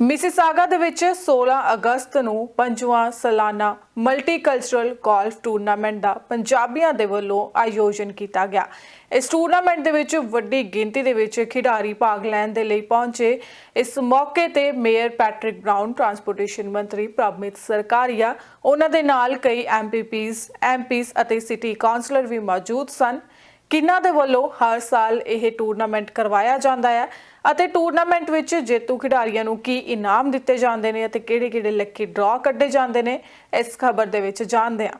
Mississauga ਦੇ ਵਿੱਚ 16 ਅਗਸਤ ਨੂੰ ਪੰਜਵਾਂ ਸਾਲਾਨਾ ਮਲਟੀਕਲਚਰਲ ਗੋਲਫ ਟੂਰਨਾਮੈਂਟ ਦਾ ਪੰਜਾਬੀਆਂ ਦੇ ਵੱਲੋਂ ਆਯੋਜਨ ਕੀਤਾ ਗਿਆ। ਇਸ ਟੂਰਨਾਮੈਂਟ ਦੇ ਵਿੱਚ ਵੱਡੀ ਗਿਣਤੀ ਦੇ ਵਿੱਚ ਖਿਡਾਰੀ ਭਾਗ ਲੈਣ ਦੇ ਲਈ ਪਹੁੰਚੇ। ਇਸ ਮੌਕੇ ਤੇ ਮੇਅਰ ਪੈਟਰਿਕ ਬ੍ਰਾਊਨ, ਟਰਾਂਸਪੋਰਟੇਸ਼ਨ ਮੰਤਰੀ ਪ੍ਰਭਮਿਤ ਸਰਕਾਰੀਆ, ਉਹਨਾਂ ਦੇ ਨਾਲ ਕਈ ਐਮਪੀਪੀਜ਼ ਐਮਪੀਜ਼ ਅਤੇ ਸਿਟੀ ਕਾਉਂਸਲਰ ਵੀ ਮੌਜੂਦ ਸਨ। ਕਿਨਾਂ ਦੇ ਵੱਲੋਂ ਹਰ ਸਾਲ ਇਹ ਟੂਰਨਾਮੈਂਟ ਕਰਵਾਇਆ ਜਾਂਦਾ ਹੈ ਅਤੇ ਟੂਰਨਾਮੈਂਟ ਵਿੱਚ ਜੇਤੂ ਖਿਡਾਰੀਆਂ ਨੂੰ ਕੀ ਇਨਾਮ ਦਿੱਤੇ ਜਾਂਦੇ ਨੇ ਅਤੇ ਕਿਹੜੇ-ਕਿਹੜੇ ਲੱਕੀ ਡਰਾਅ ਕੱਢੇ ਜਾਂਦੇ ਨੇ, ਇਸ ਖਬਰ ਦੇ ਵਿੱਚ ਜਾਣਦੇ ਹਾਂ।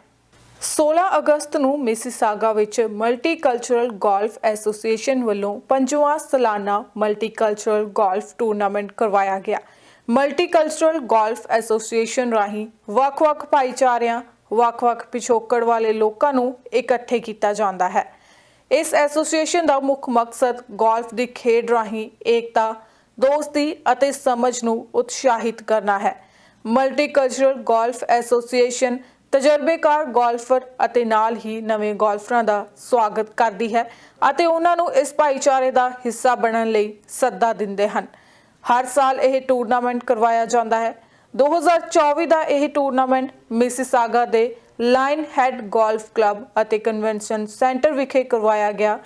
16 ਅਗਸਤ ਨੂੰ ਮਿਸਿਸਾਗਾ ਵਿੱਚ ਮਲਟੀਕਲਚਰਲ ਗੋਲਫ ਐਸੋਸੀਏਸ਼ਨ ਵੱਲੋਂ ਪੰਜਵਾਂ ਸਾਲਾਨਾ ਮਲਟੀਕਲਚਰਲ ਗੋਲਫ ਟੂਰਨਾਮੈਂਟ ਕਰਵਾਇਆ ਗਿਆ। ਮਲਟੀਕਲਚਰਲ ਗੋਲਫ ਐਸੋਸੀਏਸ਼ਨ ਰਾਹੀਂ ਵੱਖ-ਵੱਖ ਭਾਈਚਾਰਿਆਂ, ਵੱਖ-ਵੱਖ ਪਿਛੋਕੜ ਵਾਲੇ ਲੋਕਾਂ ਨੂੰ ਇਕੱਠੇ ਕੀਤਾ ਜਾਂਦਾ ਹੈ। ਇਸ ਐਸੋਸੀਏਸ਼ਨ ਦਾ ਮੁੱਖ ਮਕਸਦ ਗੋਲਫ ਦੀ ਖੇਡ ਰਾਹੀਂ ਏਕਤਾ, ਦੋਸਤੀ ਅਤੇ ਸਮਝ ਨੂੰ ਉਤਸ਼ਾਹਿਤ ਕਰਨਾ ਹੈ। ਮਲਟੀਕਲਚਰਲ ਗੋਲਫ ਐਸੋਸੀਏਸ਼ਨ ਤਜਰਬੇਕਾਰ ਗੋਲਫਰ ਅਤੇ ਨਾਲ ਹੀ ਨਵੇਂ ਗੋਲਫਰਾਂ ਦਾ ਸਵਾਗਤ ਕਰਦੀ ਹੈ ਅਤੇ ਉਹਨਾਂ ਨੂੰ ਇਸ ਭਾਈਚਾਰੇ ਦਾ ਹਿੱਸਾ ਬਣਨ ਲਈ ਸੱਦਾ ਦਿੰਦੇ ਹਨ। ਹਰ ਸਾਲ ਇਹ ਟੂਰਨਾਮੈਂਟ ਕਰਵਾਇਆ ਜਾਂਦਾ ਹੈ। 2024 ਦਾ ਇਹ ਟੂਰਨਾਮੈਂਟ ਮਿਸਿਸਾਗਾ ਦੇ ਲਾਈਨ ਹੈਡ ਗੋਲਫ ਕਲੱਬ ਅਤੇ ਕਨਵੈਨਸ਼ਨ ਸੈਂਟਰ ਵਿਖੇ ਕਰਵਾਇਆ ਗਿਆ।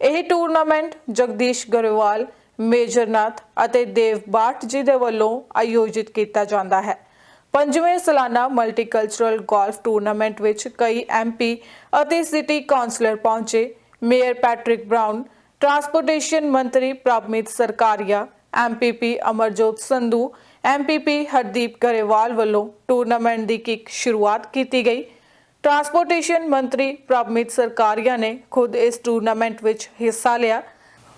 ਇਹ ਟੂਰਨਾਮੈਂਟ ਜਗਦੀਸ਼ ਗਰੇਵਾਲ ਮੇਜਰਨਾਥ ਅਤੇ ਦੇਵ ਬਾਟ ਜੀ ਦੇ ਵੱਲੋਂ ਆਯੋਜਿਤ ਕੀਤਾ ਜਾਂਦਾ ਹੈ। ਪੰਜਵੇਂ ਸਾਲਾਨਾ ਮਲਟੀਕਲਚਰਲ ਗੋਲਫ ਟੂਰਨਾਮੈਂਟ ਵਿੱਚ ਕਈ ਐਮਪੀ ਅਤੇ ਸਿਟੀ ਕਾਉਂਸਲਰ ਪਹੁੰਚੇ। ਮੇਅਰ ਪੈਟਰਿਕ ਬ੍ਰਾਊਨ, ਟਰਾਂਸਪੋਰਟੇਸ਼ਨ ਮੰਤਰੀ ਪ੍ਰਭਮੀਤ ਸਰਕਾਰੀਆ ਐਮਪੀਪੀ ਅਮਰਜੋਤ ਸੰਧੂ ਐਮਪੀਪੀ ਹਰਦੀਪ ਗਰੇਵਾਲ ਵੱਲੋਂ ਟੂਰਨਾਮੈਂਟ ਦੀ ਕਿਕ ਸ਼ੁਰੂਆਤ ਕੀਤੀ ਗਈ। ਟਰਾਂਸਪੋਰਟੇਸ਼ਨ ਮੰਤਰੀ ਪ੍ਰਭਮੀਤ ਸਰਕਾਰੀਆ ਨੇ ਖੁਦ ਇਸ ਟੂਰਨਾਮੈਂਟ ਵਿੱਚ ਹਿੱਸਾ ਲਿਆ।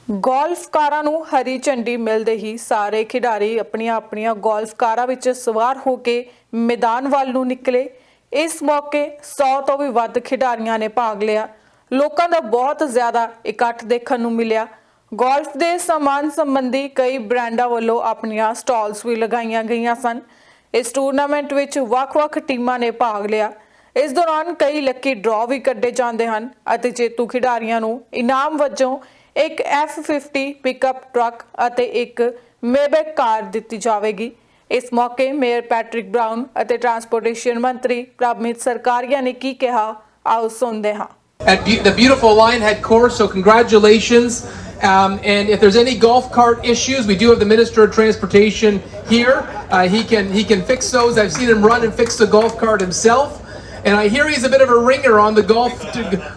ਗੋਲਫ ਕਾਰਾਂ ਨੂੰ ਹਰੀ ਝੰਡੀ ਮਿਲਦੇ ਹੀ ਸਾਰੇ ਖਿਡਾਰੀ ਆਪਣੀਆਂ ਆਪਣੀਆਂ ਗੋਲਫ ਕਾਰਾਂ ਵਿੱਚ ਸਵਾਰ ਹੋ ਕੇ ਮੈਦਾਨ ਵੱਲ ਨੂੰ ਨਿਕਲੇ। ਇਸ ਮੌਕੇ 100 ਤੋਂ ਵੀ ਵੱਧ ਖਿਡਾਰੀਆਂ ਨੇ ਭਾਗ ਲਿਆ। ਲੋਕਾਂ ਦਾ ਬਹੁਤ ਜ਼ਿਆਦਾ ਇਕੱਠ ਦੇਖਣ ਨੂੰ ਮਿਲਿਆ। ਗੋਲਫ ਦੇ ਸਮਾਨ ਸੰਬੰਧੀ ਕਈ ਬ੍ਰਾਂਡਾਂ ਵੱਲੋਂ ਆਪਣੀਆਂ ਸਟਾਲਸ ਵੀ ਲਗਾਈਆਂ ਗਈਆਂ ਸਨ। ਇਸ ਟੂਰਨਾਮੈਂਟ ਵਿੱਚ ਵੱਖ-ਵੱਖ ਟੀਮਾਂ ਨੇ ਭਾਗ ਲਿਆ। ਇਸ ਦੌਰਾਨ ਕਈ ਲੱਕੀ ਡਰਾਅ ਵੀ ਕੱਢੇ ਜਾਂਦੇ ਹਨ ਅਤੇ ਜੇਤੂ ਖਿਡਾਰੀਆਂ ਨੂੰ ਇਨਾਮ ਵਜੋਂ ਇੱਕ F50 ਪਿਕਅਪ ਟਰੱਕ ਅਤੇ ਇੱਕ ਮੇਬੈਕ ਕਾਰ ਦਿੱਤੀ ਜਾਵੇਗੀ ਇਸ ਮੌਕੇ ਮੇਅਰ ਪੈਟਰਿਕ ਬ੍ਰਾਊਨ ਅਤੇ ਟਰਾਂਸਪੋਰਟੇਸ਼ਨ ਮੰਤਰੀ ਪ੍ਰਭਮਿਤ ਸਰਕਾਰੀਆ ਨੇ ਕੀ ਕਿਹਾ ਆਓ ਸੁਣਦੇ ਹਾਂ at Be- the beautiful Lionhead course. So congratulations. Um, and if there's any golf cart issues, we do have the Minister of Transportation here. Uh, he can he can fix those. I've seen him run and fix the golf cart himself. And I hear he's a bit of a ringer on the golf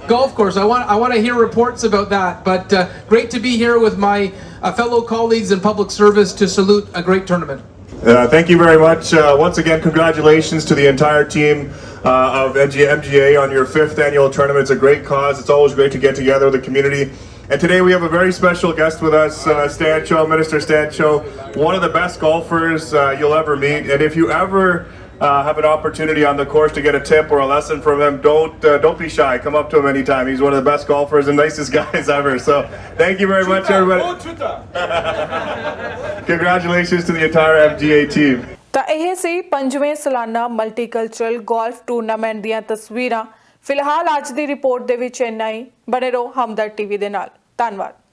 golf course. I want I want to hear reports about that. But uh, great to be here with my uh, fellow colleagues in public service to salute a great tournament. Uh, thank you very much. Uh, once again, congratulations to the entire team uh, of MG- MGA on your fifth annual tournament. It's a great cause. It's always great to get together with the community. And today we have a very special guest with us, uh, Stancho, Minister Stancho, one of the best golfers uh, you'll ever meet. And if you ever uh, have an opportunity on the course to get a tip or a lesson from him, don't uh, don't be shy. Come up to him anytime. He's one of the best golfers and nicest guys ever. So thank you very much, everybody. Congratulations to the entire MGA team. ਤਾਂ ਇਹ ਸੀ ਪੰਜਵੇਂ ਸਾਲਾਨਾ multicultural golf tournament ਦੀਆਂ ਤਸਵੀਰਾਂ ਫਿਲਹਾਲ ਅੱਜ ਦੀ report ਦੇ ਵਿੱਚ ਇੰਨਾ ਹੀ ਬਣੇ ਰਹੋ ਹਮਦਰ ਟੀਵੀ ਦੇ ਨਾਲ ਧੰਨਵਾਦ